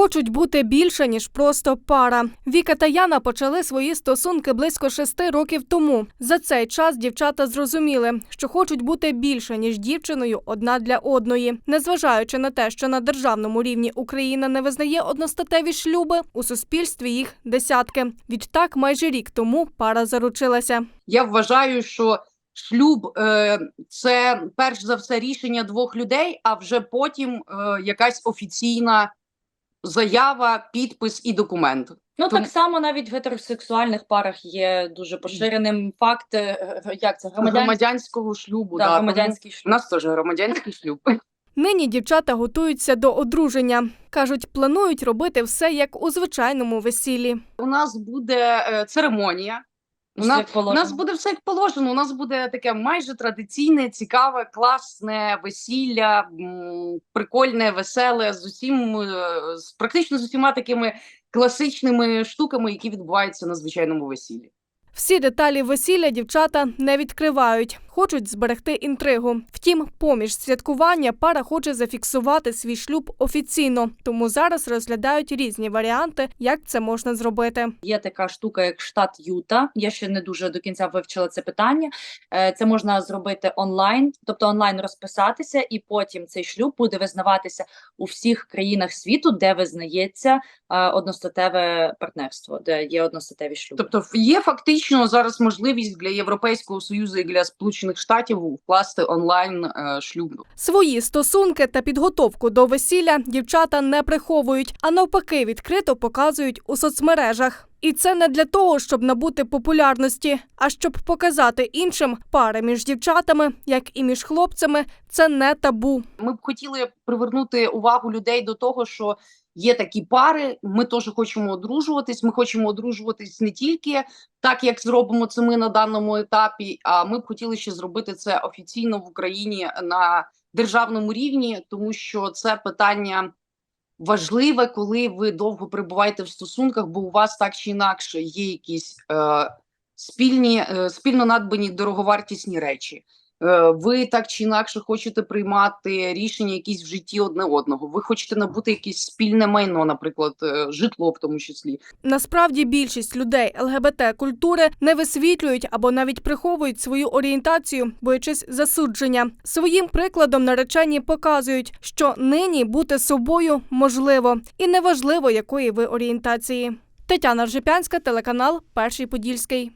Хочуть бути більше ніж просто пара. Віка та Яна почали свої стосунки близько шести років тому. За цей час дівчата зрозуміли, що хочуть бути більше ніж дівчиною одна для одної. Незважаючи на те, що на державному рівні Україна не визнає одностатеві шлюби, у суспільстві їх десятки. Відтак, майже рік тому пара заручилася. Я вважаю, що шлюб е, це перш за все рішення двох людей, а вже потім е, якась офіційна заява, підпис і документ. Ну Тому- так само навіть в гетеросексуальних парах є дуже поширеним факт, е, е, як це громадян... Громадянського шлюбу. да, да, громадянський громадянський У шлюб. нас теж громадянський шлюб. Нині дівчата готуються до одруження. кажуть, планують робити все як у звичайному весіллі. У нас буде е, церемонія. У нас, у нас буде все як положено. У нас буде таке майже традиційне, цікаве, класне весілля, прикольне, веселе, з усім е, з практично з усіма такими класичними штуками, які відбуваються на звичайному весіллі. Всі деталі весілля дівчата не відкривають, хочуть зберегти інтригу. Втім, поміж святкування пара хоче зафіксувати свій шлюб офіційно, тому зараз розглядають різні варіанти, як це можна зробити. Є така штука, як штат Юта. Я ще не дуже до кінця вивчила це питання. Е, Це можна зробити онлайн, тобто онлайн розписатися, і потім цей шлюб буде визнаватися у всіх країнах світу, де визнається е, одностатеве партнерство, де є одностатеві шлюби. Тобто, є фактично зараз можливість для Європейського союзу і для Сполучених Штатів вкласти онлайн е, шлюб. Свої стосунки та підготовку до весілля дівчата не приховують, а навпаки, відкрито показують у соцмережах. І це не для того, щоб набути популярності, а щоб показати іншим пари між дівчатами, як і між хлопцями, це не табу. Ми б хотіли привернути увагу людей до того, що є такі пари. Ми теж хочемо одружуватись. Ми хочемо одружуватись не тільки так, як зробимо це ми на даному етапі. А ми б хотіли ще зробити це офіційно в Україні на державному рівні, тому що це питання. Важливе, коли ви довго перебуваєте в стосунках, бо у вас так чи інакше є якісь е, спільні, е, спільно надбані дороговартісні речі. Е, ви так чи інакше хочете приймати рішення якісь в житті одне одного. Ви хочете набути якесь спільне майно, наприклад, е, житло в тому числі. Насправді більшість людей ЛГБТ культури не висвітлюють або навіть приховують свою орієнтацію, боячись засудження. Своїм прикладом наречені показують, що нині бути собою можливо, і неважливо, якої ви орієнтації. Тетяна Ржепянська, телеканал Перший Подільський.